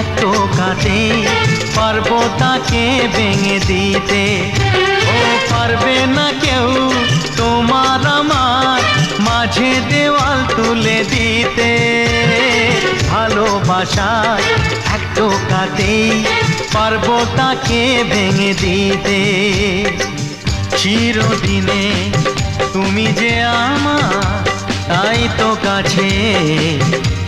এত কাটে পারব তাকে ভেঙে দিতে। ও পারবে না কেউ তোমার আমার মাঝে দেওয়াল তুলে দিতে। ভালোবাসা এত কাটে পারব তাকে ভেঙে দিতে। চিরদিনে তুমি যে আমার, তাই তো কাছে।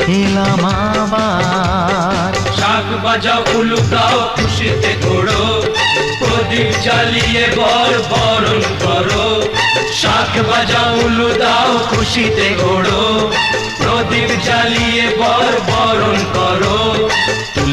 এলাম আবার। শাক বাজাও উলুকাও খুশিতে ঘোড়ো প্রদীপ চালিয়ে বর বরণ করো। শাক বাজাও, উলু দাও, খুশিতে ঘোড়ো প্রদীপ চালিয়ে বর বরণ করো।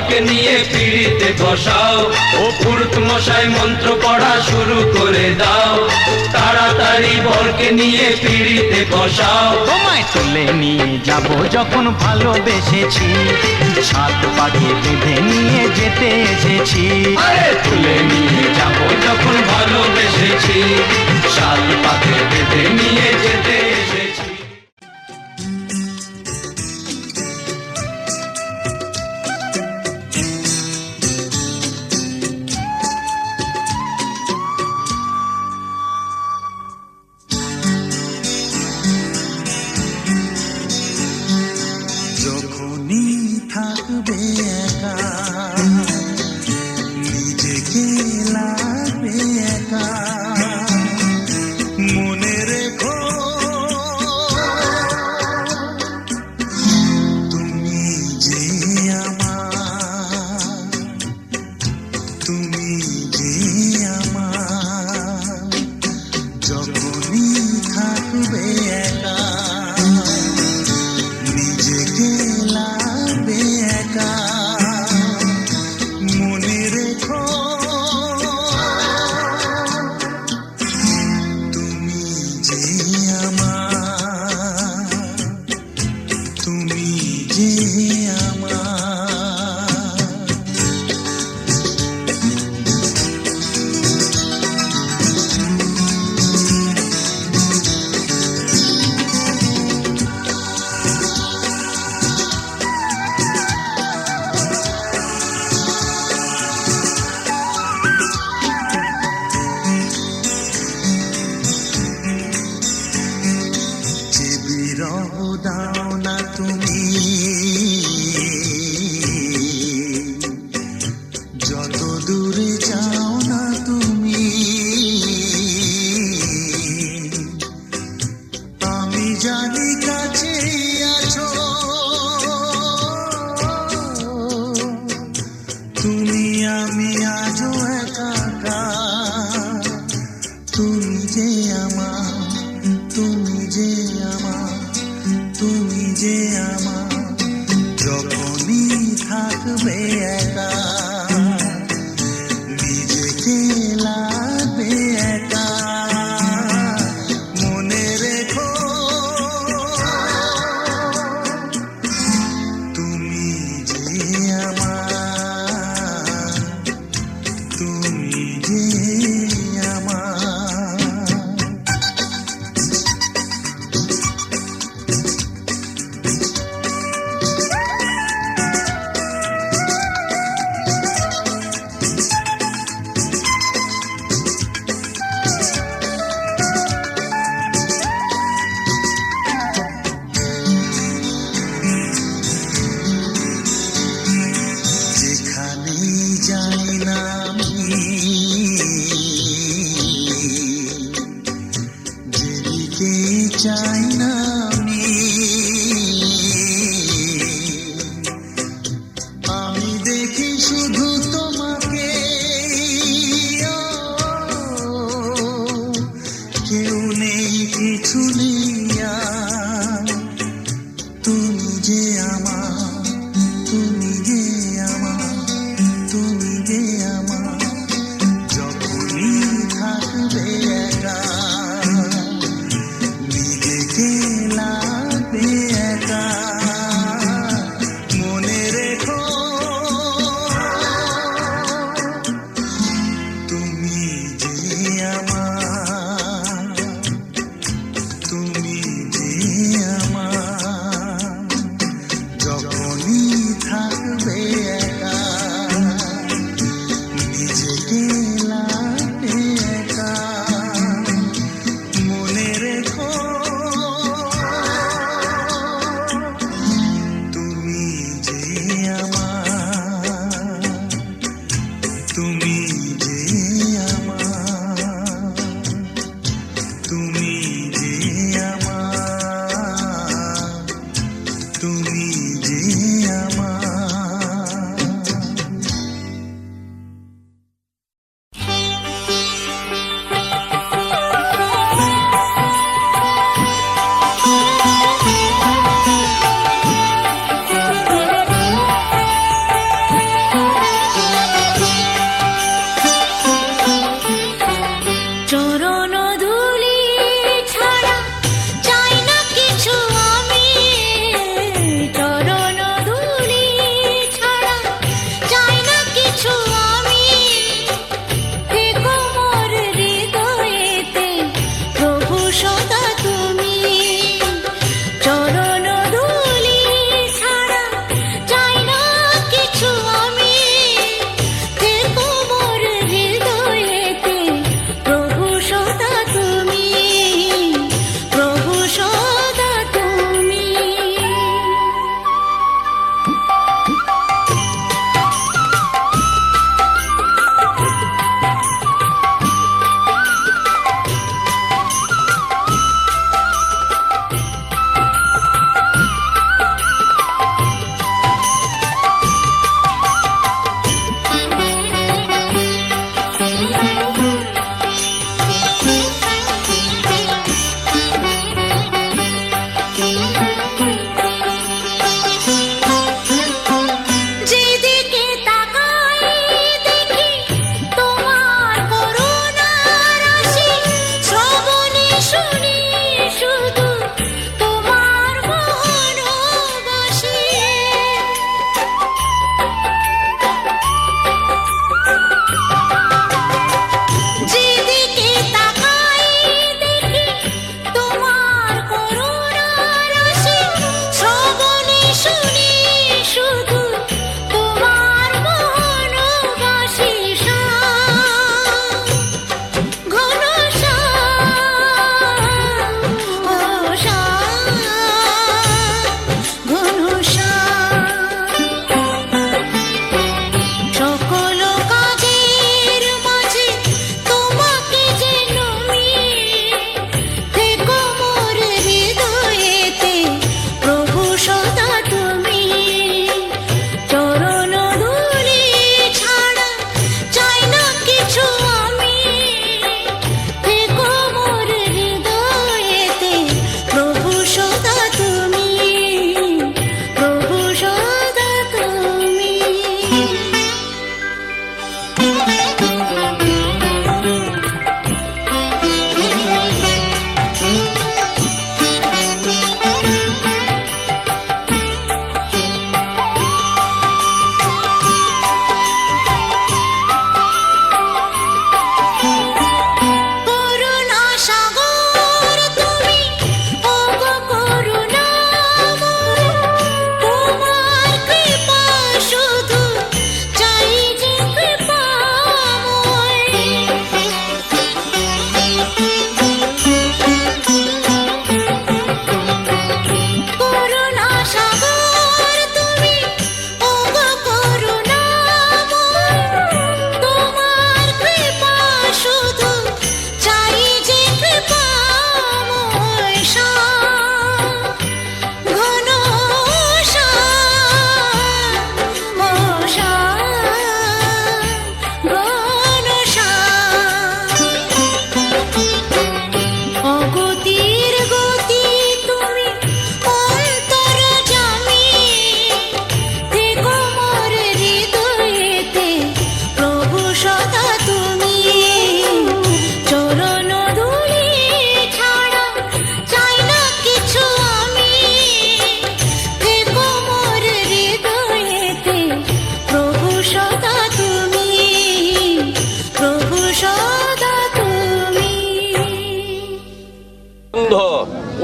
বরকে নিয়ে পিড়িতে বসাও। ও পুরুত মশাই মন্ত্র পড়া শুরু করে দাও। তাড়াতাড়ি বরকে নিয়ে পিড়িতে বসাও। তোমায় তুলে নিয়ে যাব যখন ভালোবেসেছি। সাত পাখি বেঁধে নিয়ে যেতে এসেছি। আরে তুলে নিয়ে যাব যখন ভালোবেসেছি। সাত পাকে বেঁধে নিয়ে যেতে যে আমার তুমি যে আমার যখনই থাকবে একা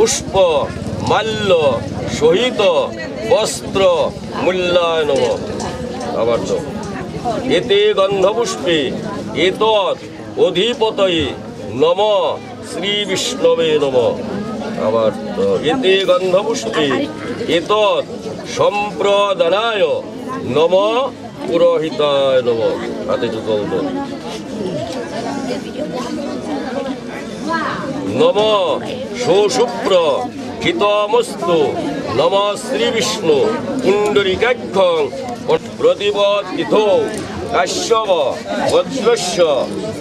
পুষ্প, মাল্য, সহিত, বস্ত্র মূল্যায়ন আবার তো, এতে গন্ধপুষ্পে এত অধিপতয়ে নম শ্রী বিষ্ণবে নম। আবার এতে গন্ধপুষ্পে এত সম্প্রদানায় নম পুরোহিতায় নম। হাতে দাও। নম সুশুপ্র হিতমস্তু, নম শ্রী বিষ্ণু পুণ্ডরিকাক্ষ প্রতিপতিথ কাশ্যপ বজ্রস্য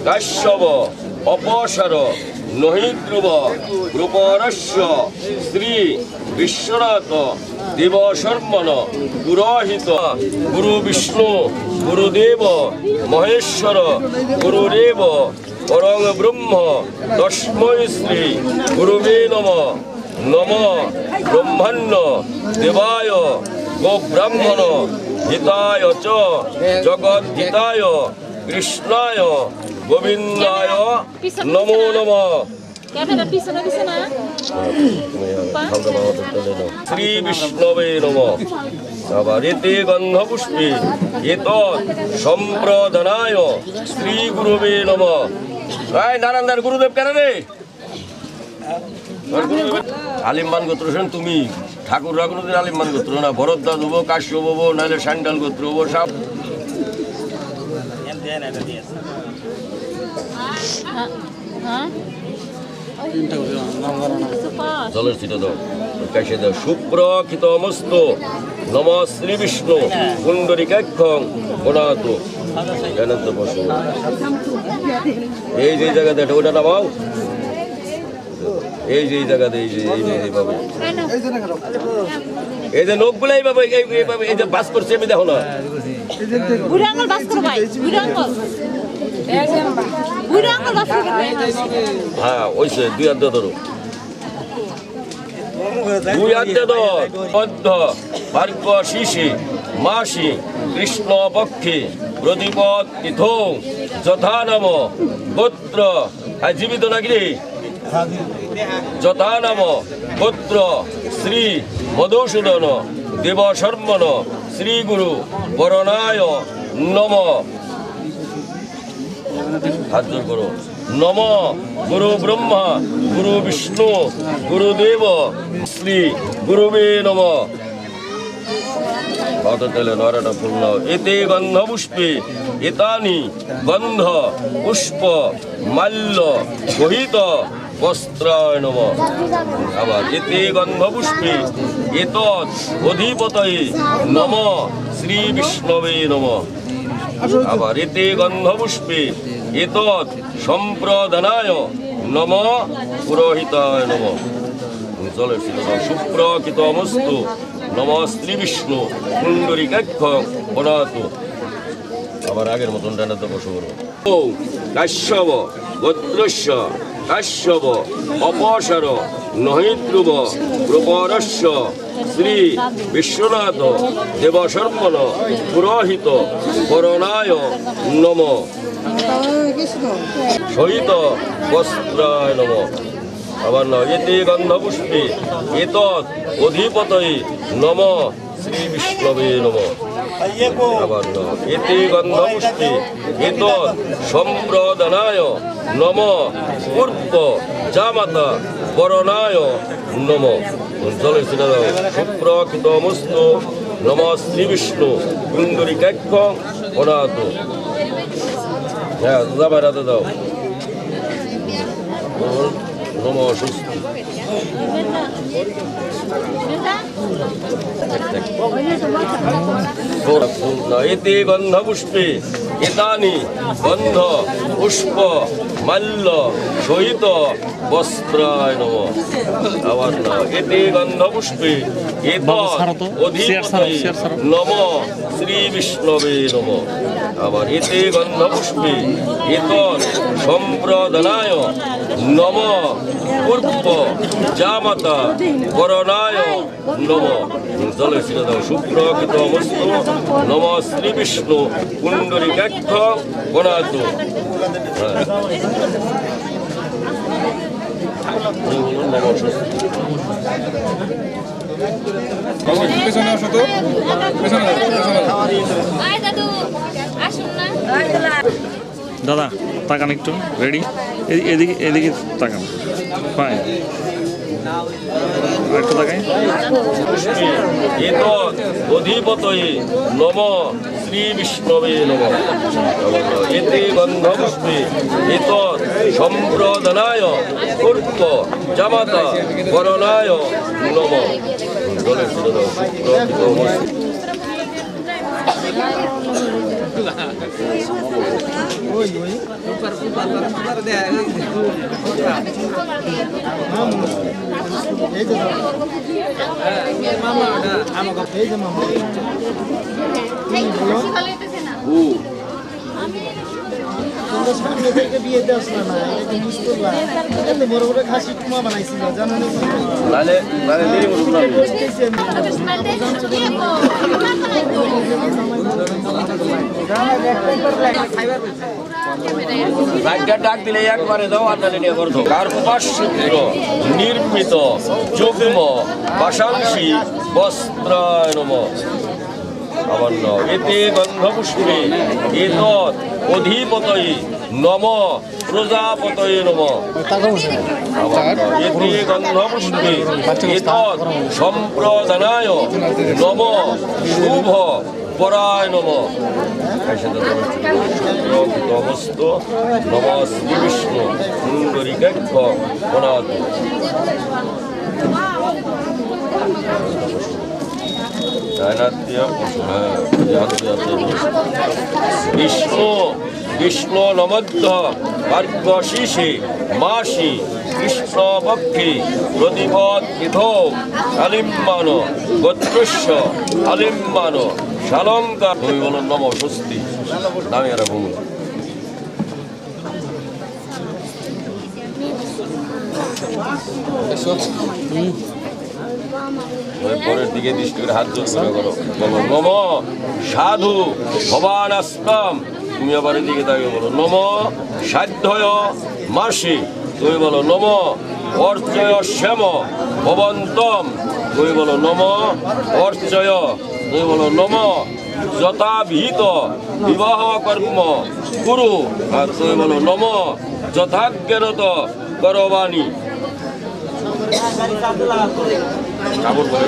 কাশ্যপ, অপসার নহিদ্রুব রূপরস্য শ্রী বিশ্বনাথ দেবশর্মণ পুরোহিত, গুরু বিষ্ণু, গুরুদেব, মহেশ্বর, গুরুদেব পরং ব্রহ্ম তস্মৈ শ্রী গুরুবে নম। নম ব্রহ্মণ্য দেবায় গো ব্রাহ্মণ হিতায় চ জগদ্ধিতায় কৃষ্ণায় গোবিন্দায় নমো নম। শ্রী বিষ্ণবে নম। আবার এতে গন্ধপুষ্পে এত সম্প্রদানায় শ্রী গুরুবে নম। রায় নারায়ণ গুরুদেব কেন রে? আলিমান গোত্র শোন তুমি। ঠাকুররা কোনোদিন আলিমান গোত্র না ভরদ্দা দেবো কাশ্য হব নাহলে স্যান্ডাল গোত্র হব সব। হ্যাঁ। জলের ছিটা দাও কাশে দাও সুপ্রকৃত মস্ত, নম শ্রী বিষ্ণু পুণ্ডরিকাক্ষং গুণাত জ্ঞানন্ত বসু। এই যে জায়গাতে এটা ওটা নামাও এই যে এই জায়গাতে, এই যে এই যে, এইভাবে। এই যে নখগুলো এইভাবে, এই- এইভাবে, এই যে বাস করছে, আমি দেখো না। হ্যাঁ দুই শিশি, মাসি, কৃষ্ণ পক্ষে প্রদীপত তীর্থ যথা নাম, গোত্র। আর জীবিত নাকি যথা নাম, গোত্র, শ্রী মধুসূদন দেব শর্মণ শ্রী গুরু বরণায় নম। হাত করো। নম, গুরু ব্রহ্মা, গুরু বিষ্ণু গুরুদেব শ্রী গুরুবে নম। তেলে নরটা পূর্ণ। এতে গন্ধ পুষ্পে এতানি গন্ধ, পুষ্প, মাল্য গহিত বস্ত্রায় নম। আবার এতে গন্ধ পুষ্পে এতৎ অধিপতয়ে নম শ্রী বিষ্ণবে নম। আবার এতে গন্ধপুষ্পে, এতৎ সম্প্রদানায় নম পুরোহিতায় নম। জলের সুপ্রকৃত মস্তু, নম শ্রী বিষ্ণু কুণ্ডরিকাক্ষ পনাতু আবার আগের মতন ডানাতে বসে করো ও কাশ্যব গোত্রস্য কাশ্যব অপসার নহিদ্রুব প্রপরস্য, শ্রী বিশ্বনাথ দেবশর্মণ পুরোহিত করণায় নম। সহিত বস্ত্রায় নম। আবার ন এতে গন্ধপুষ্পে এতৎ অধিপতয়ে নম। শ্রী বিষ্ণবে নম। এতৎ সম্প্রদানায় নম পূর্ব জামাতা বরণায় নম। জলে সুপ্রকৃতমস্ত নম শ্রী বিষ্ণু। কুন্দরিকাক্ষ অনাথ হ্যাঁ নম এতে গন্ধপুষ্পে এতানি গন্ধ পুষ্প মাল্য সহিত বস্ত্রায় নম। আবার এতে গন্ধপুষ্পে। এত অধিপতি নম শ্রী বিষ্ণবে নম আবার এতে গন্ধপুষ্পে এত সম্প্রদানায় নম। পূর্ব জামাতা করণায় নম। জলে দাও শুক্রকৃত অবস্থ নম শ্রী বিষ্ণু কুণ্ডরিকাক্ষ গণাত দাদু, তাকান একটু রেডি এদিকে এদিকে তাকান। ফাইন অধিপতয়ে নম শ্রী বিষ্ণবে নম এতে গন্ধপুষ্পে এত সম্প্রদানায় পূর্ব জামাতা করণায় নম। জলে ছিল দাও বিয়েতে আসলো না এটা মিস করলাম এত বড় বড় খাসি কুমা বানাইছিল জানো ডাক দিলে একবারে দাও আর নালে নিয়ে করতো কার সূত্র নির্মিত যুগ্ম নম। আবার এতে গন্ধপুষ্পে এত অধিপতয়ে। নম, প্রজাপতয়ে নম। গন্ধপুষ্পে সম্প্রদানায় নম, শুভ পরায় নম। নমস্ত নম শ্রী বিষ্ণু সুন্দরীকাক্ষ অনাথ বিষ্ণু বিষ্ণু নমধ্য পার্শ্বশীষে মাসি কৃষ্ণপক্ষে প্রতিপদ বিধ আলিম্মান গোত্রস্য আলিম্মান বলো নম স্বস্তি পরের দিকে দৃষ্টি করে হাত জোর করে করো নম সাধু ভবান আস্তম তুমি আবার এদিকে তাকে বলো নম সাধ্যয় মাসি। তুমি বলো নম অর্চয় শ্যাম ভবন্তম। তুমি বলো নম অর্চয়। তুমি বলো নম যথাবিহিত বিবাহ কর্ম কুরু। আর তুমি বলো নম যথাজ্ঞানত করবাণী। কাপড় পরে